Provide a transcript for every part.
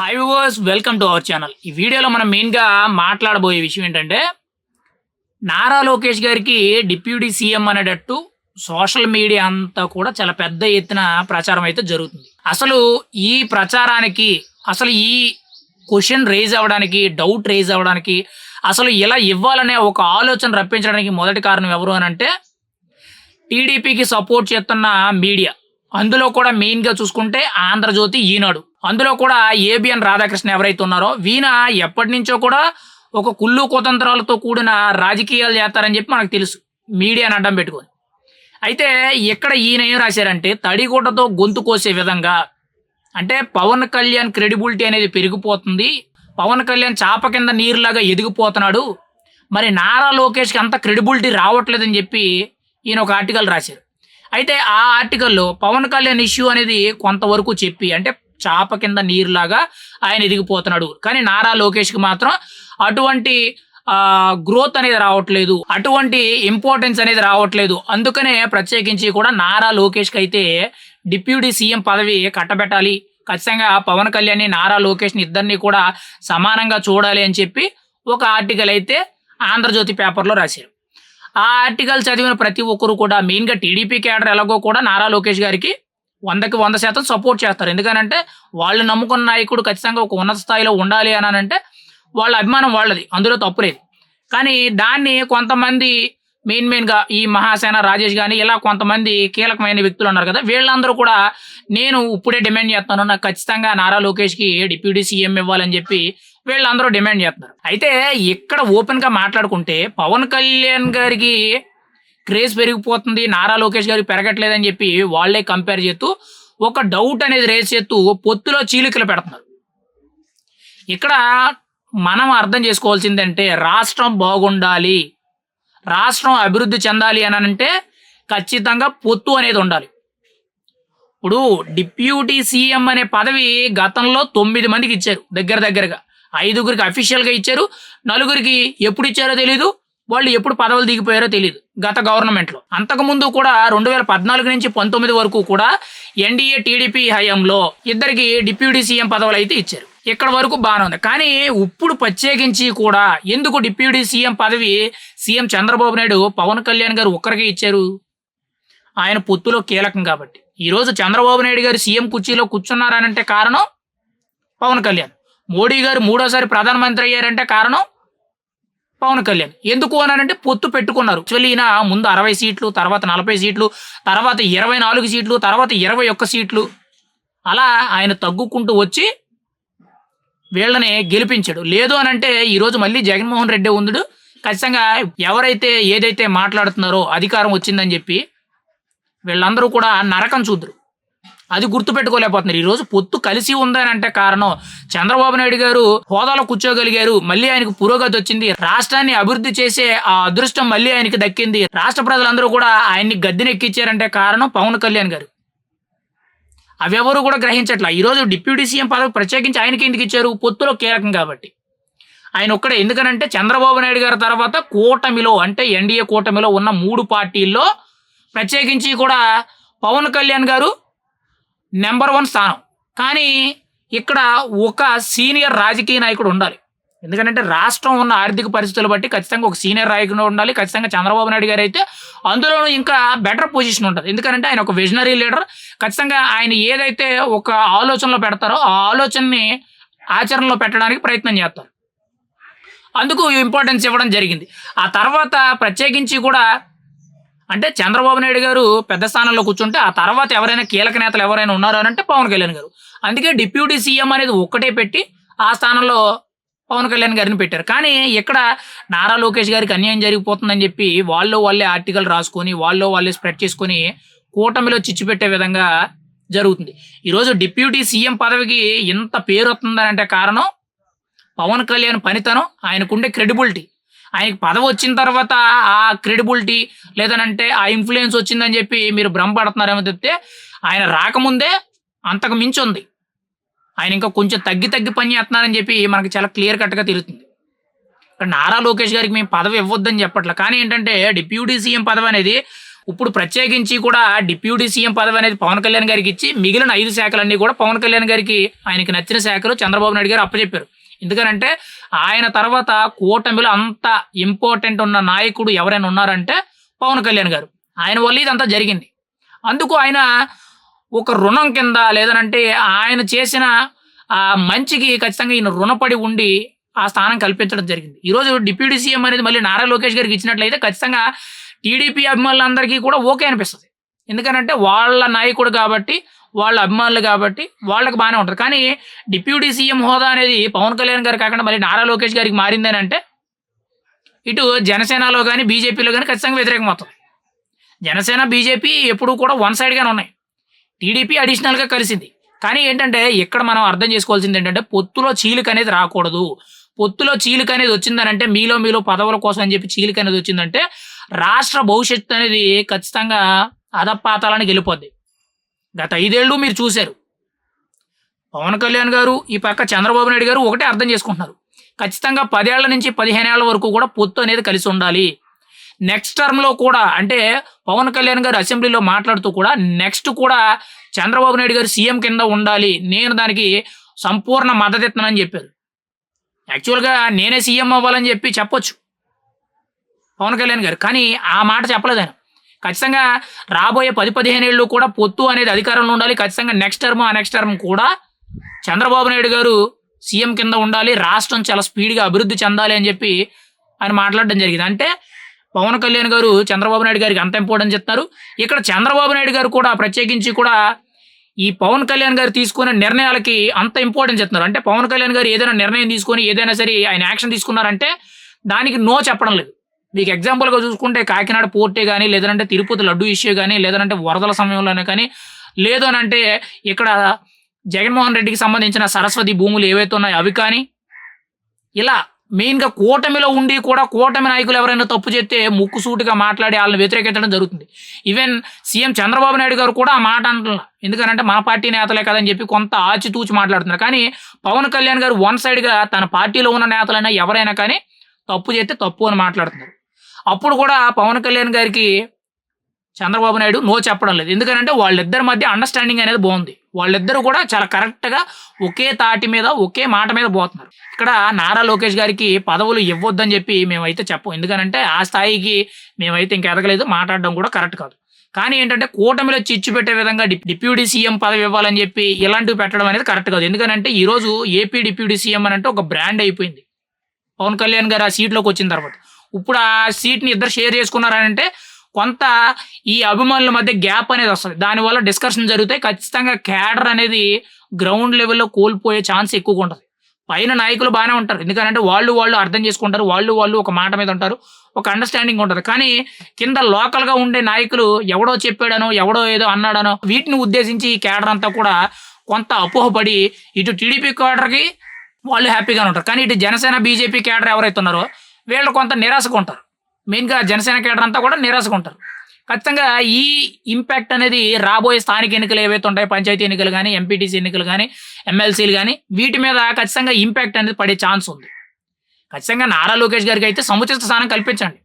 Hi viewers welcome to our channel ఈ వీడియోలో మనం మెయిన్గా మాట్లాడబోయే విషయం ఏంటంటే నారా లోకేష్ గారికి డిప్యూటీ సీఎం అనేటట్టు సోషల్ మీడియా అంతా కూడా చాలా పెద్ద ఎత్తున ప్రచారం అయితే జరుగుతుంది. అసలు ఈ ప్రచారానికి అసలు ఈ క్వశ్చన్ రేజ్ అవ్వడానికి డౌట్ రేజ్ అవ్వడానికి అసలు ఇలా ఇవ్వాలనే ఒక ఆలోచన రప్పించడానికి మొదటి కారణం ఎవరు అని అంటే టీడీపీకి సపోర్ట్ చేస్తున్న మీడియా. అందులో కూడా మెయిన్గా చూసుకుంటే ఆంధ్రజ్యోతి ఈనాడు. అందులో కూడా ఏబిఎన్ రాధాకృష్ణ ఎవరైతే ఉన్నారో వీణ ఎప్పటి నుంచో కూడా ఒక కుళ్ళు కుతంత్రాలతో కూడిన రాజకీయాలు చేస్తారని చెప్పి మనకు తెలుసు. మీడియాని అడ్డం పెట్టుకొని. అయితే ఇక్కడ ఈయన ఏం రాశారంటే తడిగుడ్డతో గొంతు కోసే విధంగా అంటే పవన్ కళ్యాణ్ క్రెడిబిలిటీ అనేది పెరిగిపోతుంది. పవన్ కళ్యాణ్ చాప కింద నీరులాగా ఎదిగిపోతున్నాడు. మరి నారా లోకేష్కి అంత క్రెడిబిలిటీ రావట్లేదని చెప్పి ఈయన ఒక ఆర్టికల్ రాశారు. అయితే ఆ ఆర్టికల్లో పవన్ కళ్యాణ్ ఇష్యూ అనేది కొంతవరకు చెప్పి అంటే చాప కింద నీరులాగా ఆయన ఎదిగిపోతున్నాడు. కానీ నారా లోకేష్కి మాత్రం అటువంటి గ్రోత్ అనేది రావట్లేదు. అటువంటి ఇంపార్టెన్స్ అనేది రావట్లేదు. అందుకనే ప్రత్యేకించి కూడా నారా లోకేష్కి అయితే డిప్యూటీ సీఎం పదవి కట్టబెట్టాలి. ఖచ్చితంగా పవన్ కళ్యాణ్ నారా లోకేష్ని ఇద్దరిని కూడా సమానంగా చూడాలి అని చెప్పి ఒక ఆర్టికల్ అయితే ఆంధ్రజ్యోతి పేపర్లో రాశారు. ఆ ఆర్టికల్ చదివిన ప్రతి ఒక్కరు కూడా మెయిన్గా టీడీపీ క్యాడర్ ఎలాగో కూడా నారా లోకేష్ గారికి వందకి వంద శాతం సపోర్ట్ చేస్తారు. ఎందుకనంటే వాళ్ళు నమ్ముకున్న నాయకుడు ఖచ్చితంగా ఒక ఉన్నత స్థాయిలో ఉండాలి అని అంటే వాళ్ళ అభిమానం వాళ్ళది అందులో తప్పు లేదు. కానీ దాన్ని కొంతమంది మెయిన్ మెయిన్గా ఈ మహాసేన రాజేష్ కానీ ఇలా కొంతమంది కీలకమైన వ్యక్తులు ఉన్నారు కదా వీళ్ళందరూ కూడా నేను ఇప్పుడే డిమాండ్ చేస్తాను నాకు ఖచ్చితంగా నారా లోకేష్కి డిప్యూటీ సీఎం ఇవ్వాలని చెప్పి వీళ్ళందరూ డిమాండ్ చేస్తున్నారు. అయితే ఇక్కడ ఓపెన్గా మాట్లాడుకుంటే పవన్ కళ్యాణ్ గారికి క్రేజ్ పెరిగిపోతుంది. నారా లోకేష్ గారికి పెరగట్లేదని చెప్పి వాళ్ళే కంపేర్ చేస్తూ ఒక డౌట్ అనేది రేస్ చేస్తూ పొత్తులో చీలికలు పెడుతున్నారు. ఇక్కడ మనం అర్థం చేసుకోవాల్సిందంటే రాష్ట్రం బాగుండాలి. రాష్ట్రం అభివృద్ధి చెందాలి అని అంటే ఖచ్చితంగా పొత్తు అనేది ఉండాలి. ఇప్పుడు డిప్యూటీ సీఎం అనే పదవి గతంలో తొమ్మిది మందికి ఇచ్చారు. దగ్గర దగ్గరగా ఐదుగురికి అఫీషియల్గా ఇచ్చారు. నలుగురికి ఎప్పుడు ఇచ్చారో తెలియదు వాళ్ళు ఎప్పుడు పదవులు దిగిపోయారో తెలియదు గత గవర్నమెంట్లో. అంతకుముందు కూడా రెండు వేల పద్నాలుగు నుంచి పంతొమ్మిది వరకు కూడా ఎన్డీఏ టీడీపీ హయాంలో ఇద్దరికి డిప్యూటీ సీఎం పదవులు అయితే ఇచ్చారు. ఇక్కడ వరకు బాగానే ఉంది. కానీ ఇప్పుడు ప్రత్యేకించి కూడా ఎందుకు డిప్యూటీ సీఎం పదవి సీఎం చంద్రబాబు నాయుడు పవన్ కళ్యాణ్ గారు ఒక్కరికే ఇచ్చారు? ఆయన పొత్తులో కీలకం కాబట్టి. ఈరోజు చంద్రబాబు నాయుడు గారు సీఎం కుర్చీలో కూర్చున్నారనంటే కారణం పవన్ కళ్యాణ్. మోడీ గారు మూడోసారి ప్రధానమంత్రి అయ్యారంటే కారణం పవన్ కళ్యాణ్. ఎందుకు అనంటే పొత్తు పెట్టుకున్నారు. యాక్చువల్లీ ఈయన ముందు అరవై సీట్లు తర్వాత నలభై సీట్లు తర్వాత ఇరవై నాలుగు సీట్లు తర్వాత ఇరవై ఒక్క సీట్లు. అలా ఆయన తగ్గుకుంటూ వచ్చి వీళ్ళని గెలిపించాడు. లేదు అని అంటే ఈరోజు మళ్ళీ జగన్మోహన్ రెడ్డి ఉందుడు. ఖచ్చితంగా ఎవరైతే ఏదైతే మాట్లాడుతున్నారో అధికారం వచ్చిందని చెప్పి వీళ్ళందరూ కూడా నరకం చూద్దరు. అది గుర్తుపెట్టుకోలేకపోతున్నారు. ఈరోజు పొత్తు కలిసి ఉందని అంటే కారణం చంద్రబాబు నాయుడు గారు హోదాలో కూర్చోగలిగారు మళ్ళీ ఆయనకు పురోగతి వచ్చింది. రాష్ట్రాన్ని అభివృద్ధి చేసే ఆ అదృష్టం మళ్ళీ ఆయనకి దక్కింది. రాష్ట్ర ప్రజలందరూ కూడా ఆయన్ని గద్దెనెక్కించారంటే కారణం పవన్ కళ్యాణ్ గారు. అవి కూడా గ్రహించట్లా. ఈరోజు డిప్యూటీ సీఎం పదవి ప్రత్యేకించి ఆయనకి ఎందుకు ఇచ్చారు? పొత్తులో కీలకం కాబట్టి. ఆయన ఒక్కడే. ఎందుకనంటే చంద్రబాబు నాయుడు గారి తర్వాత కూటమిలో అంటే ఎన్డీఏ కూటమిలో ఉన్న మూడు పార్టీల్లో ప్రత్యేకించి కూడా పవన్ కళ్యాణ్ గారు నెంబర్ వన్ స్థానం. కానీ ఇక్కడ ఒక సీనియర్ రాజకీయ నాయకుడు ఉండాలి. ఎందుకంటే రాష్ట్రం ఉన్న ఆర్థిక పరిస్థితులు బట్టి ఖచ్చితంగా ఒక సీనియర్ నాయకుడు ఉండాలి. ఖచ్చితంగా చంద్రబాబు నాయుడు గారు అయితే అందులోనూ ఇంకా బెటర్ పొజిషన్ ఉంటుంది. ఎందుకంటే ఆయన ఒక విజనరీ లీడర్ ఖచ్చితంగా ఆయన ఏదైతే ఒక ఆలోచనలో పెడతారో ఆ ఆలోచనని ఆచరణలో పెట్టడానికి ప్రయత్నం చేస్తారు. అందుకు ఇంపార్టెన్స్ ఇవ్వడం జరిగింది. ఆ తర్వాత ప్రత్యేకించి కూడా అంటే చంద్రబాబు నాయుడు గారు పెద్ద స్థానంలో కూర్చుంటే ఆ తర్వాత ఎవరైనా కీలక నేతలు ఎవరైనా ఉన్నారు అని అంటే పవన్ కళ్యాణ్ గారు. అందుకే డిప్యూటీ సీఎం అనేది ఒక్కటే పెట్టి ఆ స్థానంలో పవన్ కళ్యాణ్ గారిని పెట్టారు. కానీ ఇక్కడ నారా లోకేష్ గారికి అన్యాయం జరిగిపోతుందని చెప్పి వాళ్ళు వాళ్ళే ఆర్టికల్ రాసుకొని వాళ్ళు వాళ్ళే స్ప్రెడ్ చేసుకొని కూటమిలో చిచ్చు పెట్టే విధంగా జరుగుతుంది. ఈరోజు డిప్యూటీ సీఎం పదవికి ఎంత పేరు వస్తుందని అంటే కారణం పవన్ కళ్యాణ్ పనితనం ఆయనకుండే క్రెడిబిలిటీ. ఆయనకి పదవి వచ్చిన తర్వాత ఆ క్రెడిబిలిటీ లేదనంటే ఆ ఇన్ఫ్లుయెన్స్ వచ్చిందని చెప్పి మీరు భ్రమపడుతున్నారేమో చెప్తే ఆయన రాకముందే అంతకు మించి ఉంది. ఆయన ఇంకా కొంచెం తగ్గి తగ్గి పని చేస్తున్నారని చెప్పి మనకి చాలా క్లియర్ కట్గా తెలుస్తుంది. నారా లోకేష్ గారికి మేము పదవి ఇవ్వద్దని చెప్పట్లే. కానీ ఏంటంటే డిప్యూటీ సీఎం పదవి అనేది ఇప్పుడు ప్రత్యేకించి కూడా డిప్యూటీ సీఎం పదవి అనేది పవన్ కళ్యాణ్ గారికి ఇచ్చి మిగిలిన ఐదు శాఖలన్నీ కూడా పవన్ కళ్యాణ్ గారికి ఆయనకి నచ్చిన శాఖలు చంద్రబాబు నాయుడు గారు అప్పచెప్పారు. ఎందుకనంటే ఆయన తర్వాత కూటమిలో అంత ఇంపార్టెంట్ ఉన్న నాయకుడు ఎవరైనా ఉన్నారంటే పవన్ కళ్యాణ్ గారు. ఆయన వల్ల ఇదంతా జరిగింది. అందుకు ఆయన ఒక రుణం కింద లేదనంటే ఆయన చేసిన ఆ మంచికి ఖచ్చితంగా ఈయన రుణపడి ఉండి ఆ స్థానం కల్పించడం జరిగింది. ఈరోజు డిప్యూటీ సీఎం అనేది మళ్ళీ నారా లోకేష్ గారికి ఇచ్చినట్లయితే ఖచ్చితంగా టీడీపీ అభిమానులందరికీ కూడా ఓకే అనిపిస్తుంది. ఎందుకనంటే వాళ్ళ నాయకుడు కాబట్టి వాళ్ళ అభిమానులు కాబట్టి వాళ్ళకి బాగానే ఉంటుంది. కానీ డిప్యూటీ సీఎం హోదా అనేది పవన్ కళ్యాణ్ గారు కాకుండా మళ్ళీ నారా లోకేష్ గారికి మారిందని అంటే ఇటు జనసేనలో కానీ బీజేపీలో కానీ ఖచ్చితంగా వ్యతిరేకం అవుతుంది. జనసేన బీజేపీ ఎప్పుడూ కూడా వన్ సైడ్గానే ఉన్నాయి. టీడీపీ అడిషనల్గా కలిసింది. కానీ ఏంటంటే ఇక్కడ మనం అర్థం చేసుకోవాల్సింది ఏంటంటే పొత్తులో చీలిక అనేది రాకూడదు. పొత్తులో చీలిక అనేది వచ్చిందనంటే మీలో మీలో పదవుల కోసం అని చెప్పి చీలిక అనేది వచ్చిందంటే రాష్ట్ర భవిష్యత్తు అనేది ఖచ్చితంగా అధపాతాలని గెలిపోద్ది గత ఐదేళ్ళు మీరు చూశారు. పవన్ కళ్యాణ్ గారు ఈ పక్క చంద్రబాబు నాయుడు గారు ఒకటే అర్థం చేసుకుంటున్నారు. ఖచ్చితంగా పదేళ్ళ నుంచి పదిహేను ఏళ్ళ వరకు కూడా పొత్తు అనేది కలిసి ఉండాలి. నెక్స్ట్ టర్మ్లో కూడా అంటే పవన్ కళ్యాణ్ గారు అసెంబ్లీలో మాట్లాడుతూ కూడా నెక్స్ట్ కూడా చంద్రబాబు నాయుడు గారు సీఎం కింద ఉండాలి. నేను దానికి సంపూర్ణ మద్దతు ఇస్తున్నానని చెప్పారు యాక్చువల్గా నేనే సీఎం అవ్వాలని చెప్పి చెప్పొచ్చు. పవన్ కళ్యాణ్ గారు. కానీ ఆ మాట చెప్పలేదు ఆయన. ఖచ్చితంగా రాబోయే పది పదిహేను ఏళ్ళు కూడా పొత్తు అనేది అధికారంలో ఉండాలి. ఖచ్చితంగా నెక్స్ట్ టర్మ్ ఆ నెక్స్ట్ టర్మ్ కూడా చంద్రబాబు నాయుడు గారు సీఎం కింద ఉండాలి. రాష్ట్రం చాలా స్పీడ్గా అభివృద్ధి చెందాలి అని చెప్పి ఆయన మాట్లాడడం జరిగింది. అంటే పవన్ కళ్యాణ్ గారు చంద్రబాబు నాయుడు గారికి అంత ఇంపార్టెన్స్ చెప్తారు. ఇక్కడ చంద్రబాబు నాయుడు గారు కూడా ప్రత్యేకించి కూడా ఈ పవన్ కళ్యాణ్ గారు తీసుకునే నిర్ణయాలకి అంత ఇంపార్టెన్స్ చెప్తున్నారు. అంటే పవన్ కళ్యాణ్ గారు ఏదైనా నిర్ణయం తీసుకొని ఏదైనా సరే ఆయన యాక్షన్ తీసుకున్నారంటే దానికి నో చెప్పడం లేదు. మీకు ఎగ్జాంపుల్గా చూసుకుంటే కాకినాడ పోర్టే కానీ లేదంటే తిరుపతి లడ్డు ఇష్యూ కానీ లేదంటే వరదల సమయంలోనే కానీ లేదు అని అంటే ఇక్కడ జగన్మోహన్ రెడ్డికి సంబంధించిన సరస్వతి భూములు ఏవైతే ఉన్నాయో అవి కానీ ఇలా మెయిన్గా కూటమిలో ఉండి కూడా కూటమి నాయకులు ఎవరైనా తప్పు చేస్తే ముక్కుసూటిగా మాట్లాడి వాళ్ళని వ్యతిరేకించడం జరుగుతుంది. ఈవెన్ సీఎం చంద్రబాబు నాయుడు గారు కూడా ఆ మాట అంటున్నారు. ఎందుకనంటే మన పార్టీ నేతలే కదని చెప్పి కొంత ఆచితూచి మాట్లాడుతున్నారు. కానీ పవన్ కళ్యాణ్ గారు వన్ సైడ్గా తన పార్టీలో ఉన్న నేతలైనా ఎవరైనా కానీ తప్పు చేస్తే తప్పు అని మాట్లాడుతున్నారు. అప్పుడు కూడా పవన్ కళ్యాణ్ గారికి చంద్రబాబు నాయుడు నో చెప్పడం లేదు. ఎందుకంటే వాళ్ళిద్దరి మధ్య అండర్స్టాండింగ్ అనేది బాగుంది. వాళ్ళిద్దరూ కూడా చాలా కరెక్ట్గా ఒకే తాటి మీద ఒకే మాట మీద పోతున్నారు. ఇక్కడ నారా లోకేష్ గారికి పదవులు ఇవ్వొద్దని చెప్పి మేమైతే చెప్పం. ఎందుకనంటే ఆ స్థాయికి మేమైతే ఇంక ఎదగలేదు మాట్లాడడం కూడా కరెక్ట్ కాదు. కానీ ఏంటంటే కూటమిలో చిచ్చు పెట్టే విధంగా డిప్- డిప్యూటీ సీఎం పదవి ఇవ్వాలని చెప్పి ఇలాంటివి పెట్టడం అనేది కరెక్ట్ కాదు. ఎందుకంటే ఈరోజు ఏపీ డిప్యూటీ సీఎం అని అంటే ఒక బ్రాండ్ అయిపోయింది. పవన్ కళ్యాణ్ గారు ఆ సీట్లోకి వచ్చిన తర్వాత. ఇప్పుడు ఆ సీట్ని ఇద్దరు షేర్ చేసుకున్నారంటే కొంత ఈ అభిమానుల మధ్య గ్యాప్ అనేది వస్తుంది. దానివల్ల డిస్కషన్ జరుగుతాయి. ఖచ్చితంగా క్యాడర్ అనేది గ్రౌండ్ లెవెల్లో కోల్పోయే ఛాన్స్ ఎక్కువగా ఉంటుంది. పైన నాయకులు బాగానే ఉంటారు. ఎందుకంటే వాళ్ళు వాళ్ళు అర్థం చేసుకుంటారు. వాళ్ళు వాళ్ళు ఒక మాట మీద ఉంటారు. ఒక అండర్స్టాండింగ్ ఉంటుంది. కానీ కింద లోకల్గా ఉండే నాయకులు ఎవడో చెప్పాడనో ఎవడో ఏదో అన్నాడనో వీటిని ఉద్దేశించి ఈ క్యాడర్ అంతా కూడా కొంత అపోహపడి ఇటు టీడీపీ క్యాడర్కి వాళ్ళు హ్యాపీగానే ఉంటారు. కానీ ఇటు జనసేన బీజేపీ క్యాడర్ ఎవరైతే ఉన్నారో వీళ్ళు కొంత నిరాశగా ఉంటారు. మెయిన్గా జనసేన కేడర్ అంతా కూడా నిరాశగా ఉంటారు. ఖచ్చితంగా ఈ ఇంపాక్ట్ అనేది రాబోయే స్థానిక ఎన్నికలు ఏవైతే ఉంటాయో పంచాయతీ ఎన్నికలు కానీ ఎంపీటీసీ ఎన్నికలు కానీ ఎమ్మెల్సీలు కానీ వీటి మీద ఖచ్చితంగా ఇంపాక్ట్ అనేది పడే ఛాన్స్ ఉంది. ఖచ్చితంగా నారా లోకేష్ గారికి అయితే సముచిత స్థానం కల్పించండి.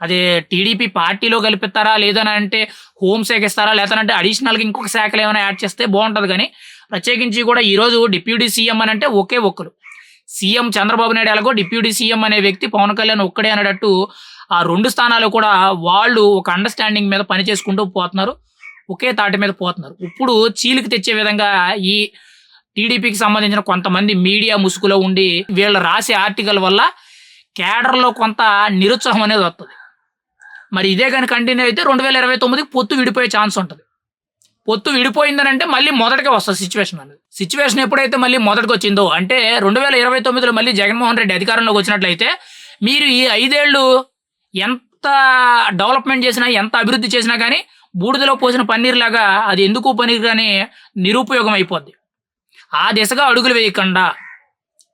అది టీడీపీ పార్టీలో కల్పిస్తారా లేదని అంటే హోంశాఖ ఇస్తారా లేదంటే అడిషనల్గా ఇంకొక శాఖలు ఏమైనా యాడ్ చేస్తే బాగుంటుంది కానీ ప్రత్యేకించి కూడా ఈరోజు డిప్యూటీ సీఎం అని అంటే ఒకే ఒక్కరు. సీఎం చంద్రబాబు నాయుడు ఎలాగో డిప్యూటీ సీఎం అనే వ్యక్తి పవన్ కళ్యాణ్ ఒక్కడే అనేటట్టు ఆ రెండు స్థానాలు కూడా వాళ్ళు ఒక అండర్స్టాండింగ్ మీద పని చేసుకుంటూ పోతున్నారు. ఒకే తాటి మీద పోతున్నారు. ఇప్పుడు చీలికి తెచ్చే విధంగా ఈ టీడీపీకి సంబంధించిన కొంతమంది మీడియా ముసుగులో ఉండి వీళ్ళు రాసే ఆర్టికల్ వల్ల కేడర్లో కొంత నిరుత్సాహం అనేది వస్తుంది మరి ఇదే కానీ కంటిన్యూ అయితే రెండు వేల ఇరవై తొమ్మిదికి పొత్తు విడిపోయే ఛాన్స్ ఉంటుంది. పొత్తు విడిపోయిందని అంటే మళ్ళీ మొదటికే వస్తుంది సిచ్యువేషన్ అనేది సిచ్యువేషన్ ఎప్పుడైతే మళ్ళీ మొదటికి వచ్చిందో అంటే రెండు వేల ఇరవై తొమ్మిదిలో మళ్ళీ జగన్మోహన్ రెడ్డి అధికారంలోకి వచ్చినట్లయితే మీరు ఈ ఐదేళ్ళు ఎంత డెవలప్మెంట్ చేసినా ఎంత అభివృద్ధి చేసినా కానీ బూడిదలో పోసిన పన్నీర్ లాగా అది ఎందుకు పన్నీర్ కానీ నిరుపయోగం అయిపోద్ది. ఆ దిశగా అడుగులు వేయకుండా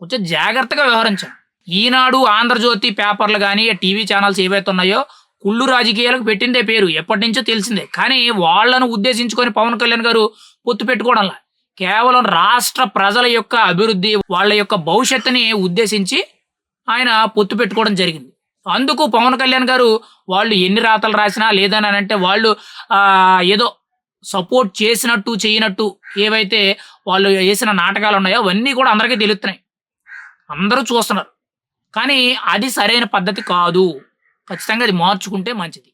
కొంచెం జాగ్రత్తగా వ్యవహరించండి. ఈనాడు ఆంధ్రజ్యోతి పేపర్లు కానీ టీవీ ఛానల్స్ ఏవైతే ఉన్నాయో కుళ్ళు రాజకీయాలకు పెట్టిందే పేరు ఎప్పటి నుంచో తెలిసిందే. కానీ వాళ్ళను ఉద్దేశించుకొని పవన్ కళ్యాణ్ గారు పొత్తు పెట్టుకోవడంలా. కేవలం రాష్ట్ర ప్రజల యొక్క అభివృద్ధి వాళ్ళ యొక్క భవిష్యత్తుని ఉద్దేశించి ఆయన పొత్తు పెట్టుకోవడం జరిగింది. అందుకు పవన్ కళ్యాణ్ గారు వాళ్ళు ఎన్ని రాతలు రాసినా లేదని అంటే వాళ్ళు ఏదో సపోర్ట్ చేసినట్టు చేయనట్టు ఏవైతే వాళ్ళు వేసిన నాటకాలు ఉన్నాయో అవన్నీ కూడా అందరికీ తెలుస్తున్నాయి. అందరూ చూస్తున్నారు. కానీ అది సరైన పద్ధతి కాదు. ఖచ్చితంగా అది మార్చుకుంటే మంచిది.